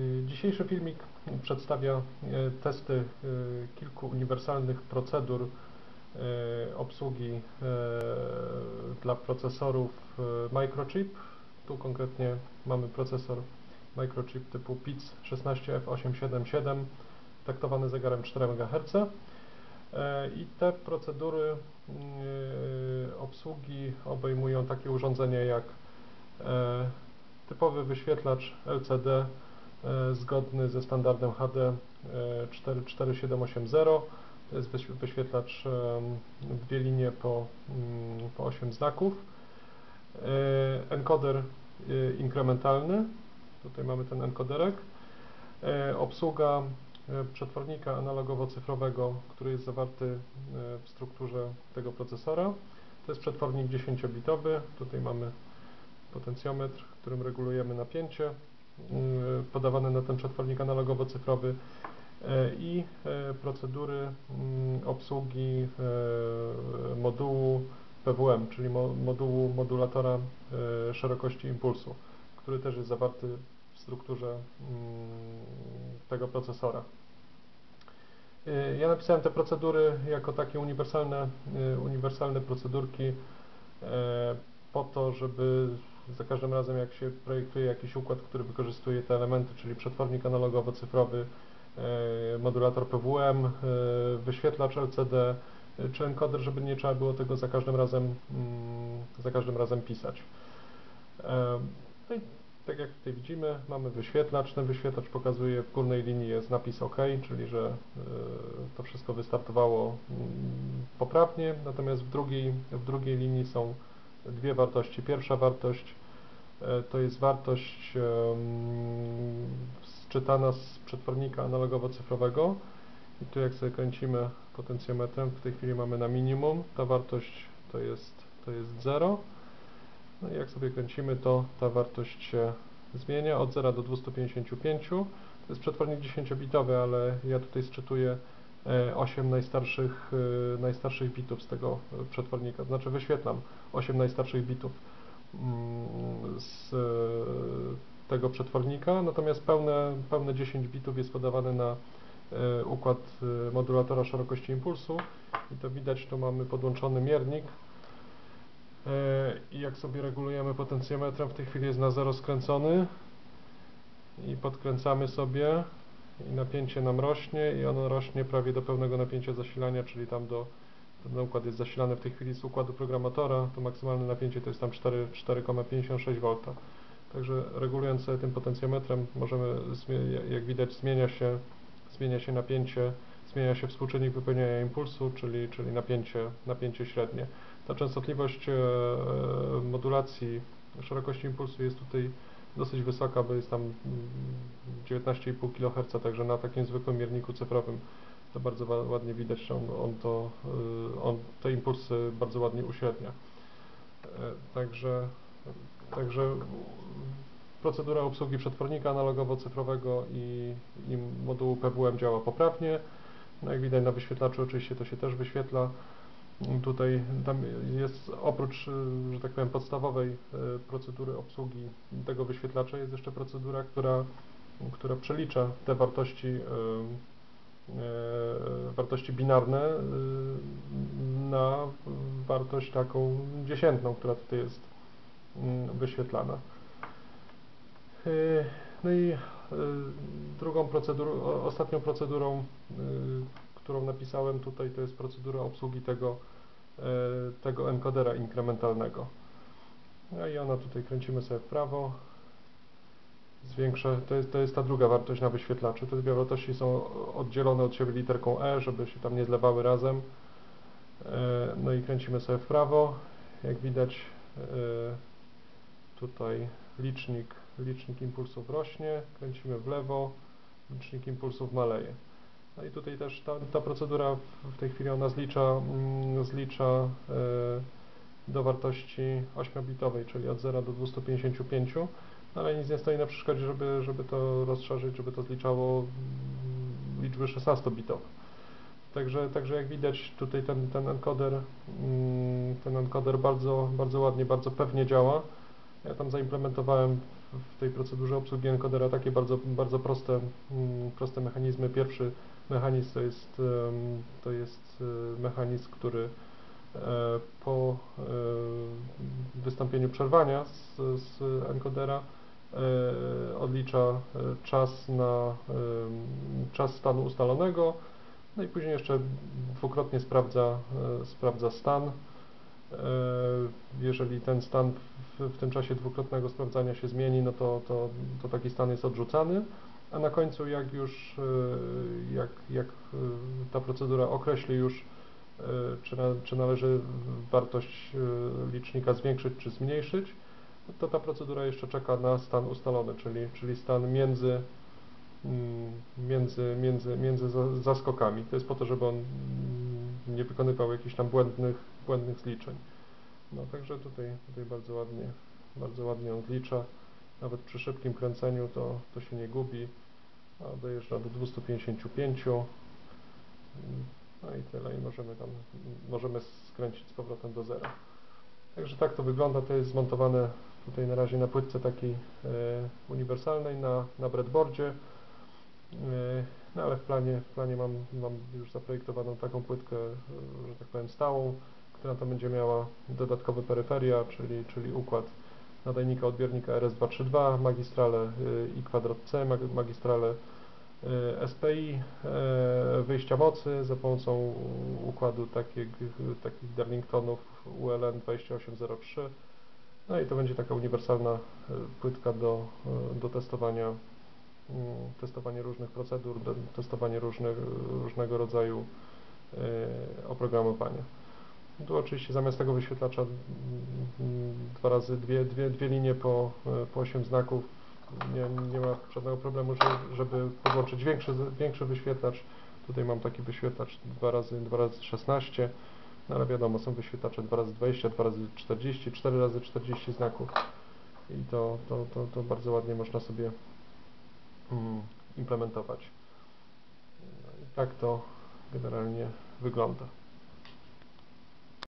Y, Dzisiejszy filmik przedstawia y, testy y, kilku uniwersalnych procedur obsługi dla procesorów Microchip. Tu konkretnie mamy procesor Microchip typu PIC 16F877 taktowany zegarem 4 MHz. I te procedury obsługi obejmują takie urządzenia jak typowy wyświetlacz LCD zgodny ze standardem HD e, 44780. To jest wyśw- wyświetlacz dwie linie po, mm, po 8 znaków. E, Encoder e, inkrementalny. Tutaj mamy ten encoderek. E, Obsługa e, przetwornika analogowo-cyfrowego, który jest zawarty e, w strukturze tego procesora. To jest przetwornik 10-bitowy. Tutaj mamy potencjometr, którym regulujemy napięcie podawane na ten przetwornik analogowo-cyfrowy y, i y, procedury obsługi y, modułu PWM, czyli mo- modułu modulatora y, szerokości impulsu, który też jest zawarty w strukturze tego procesora. Y, Ja napisałem te procedury jako takie uniwersalne, y, uniwersalne procedurki po to, żeby za każdym razem jak się projektuje jakiś układ, który wykorzystuje te elementy, czyli przetwornik analogowo-cyfrowy, e, modulator PWM, e, wyświetlacz LCD e, czy encoder, żeby nie trzeba było tego za każdym razem, mm, za każdym razem pisać. No i tak jak tutaj widzimy, mamy wyświetlacz. Ten wyświetlacz pokazuje w górnej linii jest napis OK, czyli że to wszystko wystartowało mm, poprawnie, natomiast w drugiej, w drugiej linii są dwie wartości. Pierwsza wartość to jest wartość em, sczytana z przetwornika analogowo-cyfrowego i tu jak sobie kręcimy potencjometrem, w tej chwili mamy na minimum, ta wartość to jest, to jest 0. No i jak sobie kręcimy, to ta wartość się zmienia od 0 do 255. To jest przetwornik 10-bitowy, ale ja tutaj sczytuję e, 8 najstarszych, e, najstarszych bitów z tego e, przetwornika, znaczy wyświetlam 8 najstarszych bitów z e, tego przetwornika, natomiast pełne, pełne 10 bitów jest podawane na e, układ e, modulatora szerokości impulsu. I to widać, tu mamy podłączony miernik. I jak sobie regulujemy potencjometrem, w tej chwili jest na 0 skręcony. I podkręcamy sobie. I napięcie nam rośnie i ono rośnie prawie do pełnego napięcia zasilania, czyli tam do ten układ jest zasilany w tej chwili z układu programatora, to maksymalne napięcie to jest tam 4 4,56 V. Także regulując sobie tym potencjometrem możemy, jak widać zmienia się, zmienia się napięcie, zmienia się współczynnik wypełniania impulsu, czyli, czyli napięcie, napięcie średnie. Ta częstotliwość e, modulacji szerokości impulsu jest tutaj dosyć wysoka, bo jest tam mm, 19,5 kHz, także na takim zwykłym mierniku cyfrowym to bardzo ładnie widać, że on, on, to, y, on te impulsy bardzo ładnie uśrednia. E, Także, także procedura obsługi przetwornika analogowo-cyfrowego i, i modułu PWM działa poprawnie. No jak widać na wyświetlaczu oczywiście to się też wyświetla. Tutaj tam jest oprócz, y, że tak powiem, podstawowej y, procedury obsługi tego wyświetlacza jest jeszcze procedura, która, która przelicza te wartości, wartości binarne y, na wartość taką dziesiętną, która tutaj jest y, wyświetlana. Y, No i drugą procedurą, ostatnią procedurą, którą napisałem tutaj, to jest procedura obsługi tego, e, tego encodera inkrementalnego. No i ona tutaj kręcimy sobie w prawo, zwiększa, to jest, to jest ta druga wartość na wyświetlaczu. Te dwie wartości są oddzielone od siebie literką E, żeby się tam nie zlewały razem. E, No i kręcimy sobie w prawo. Jak widać e, tutaj licznik, licznik impulsów rośnie, kręcimy w lewo, licznik impulsów maleje. No i tutaj też ta, ta procedura w- tej chwili ona zlicza, mm, zlicza e, do wartości 8-bitowej, czyli od 0 do 255, no ale nic nie stoi na przeszkodzie, żeby, żeby to rozszerzyć, żeby to zliczało liczby 16-bitowe. Także, także jak widać tutaj ten, ten encoder, mm, ten encoder bardzo, bardzo ładnie, bardzo pewnie działa. Ja tam zaimplementowałem w tej procedurze obsługi encodera takie bardzo, bardzo proste, mm, proste mechanizmy. Pierwszy mechanizm to jest, to jest e, mechanizm, który e, po e, wystąpieniu przerwania z, z encodera odlicza e, czas na em, czas stanu ustalonego, no i później jeszcze dwukrotnie sprawdza, e, sprawdza stan. E, Jeżeli ten stan w, w tym czasie dwukrotnego sprawdzania się zmieni, no to, to, to taki stan jest odrzucany, a na końcu jak już, e, jak, jak e, ta procedura określi już, e, czy, czy należy wartość e, licznika zwiększyć czy zmniejszyć, to ta procedura jeszcze czeka na stan ustalony, czyli, czyli stan między, mm, między, między, między za- zaskokami. To jest po to, żeby on mm, nie wykonywał jakichś tam błędnych, błędnych zliczeń. No także tutaj, tutaj bardzo ładnie, bardzo ładnie odlicza. Nawet przy szybkim kręceniu to, to się nie gubi. A dojeżdża do 255. Mm, No i tyle i możemy tam, możemy skręcić z powrotem do zera. Także tak to wygląda. To jest zmontowane tutaj na razie na płytce takiej e, uniwersalnej na, na breadboardzie. E, no ale w planie, w planie mam, mam już zaprojektowaną taką płytkę, e, że tak powiem stałą, która tam będzie miała dodatkowe peryferia, czyli, czyli układ nadajnika odbiornika RS232, magistrale i kwadrat C, mag- magistrale SPI, e, wyjścia mocy za pomocą układu takich, takich Darlingtonów ULN 2803. No i to będzie taka uniwersalna y, płytka do, do testowania, mm, testowania różnych procedur, do testowania różnych, różnego rodzaju oprogramowania. Tu oczywiście zamiast tego wyświetlacza mm, dwa razy dwie, dwie, dwie linie po, e, po 8 znaków. Nie, nie ma żadnego problemu, że, żeby podłączyć większy, większy wyświetlacz. Tutaj mam taki wyświetlacz 2 razy 2 razy 16 no ale wiadomo, są wyświetlacze 2 razy 20 2 razy 40 4 razy 40 znaków i to, to, to, to bardzo ładnie można sobie mm, implementować. No tak to generalnie wygląda.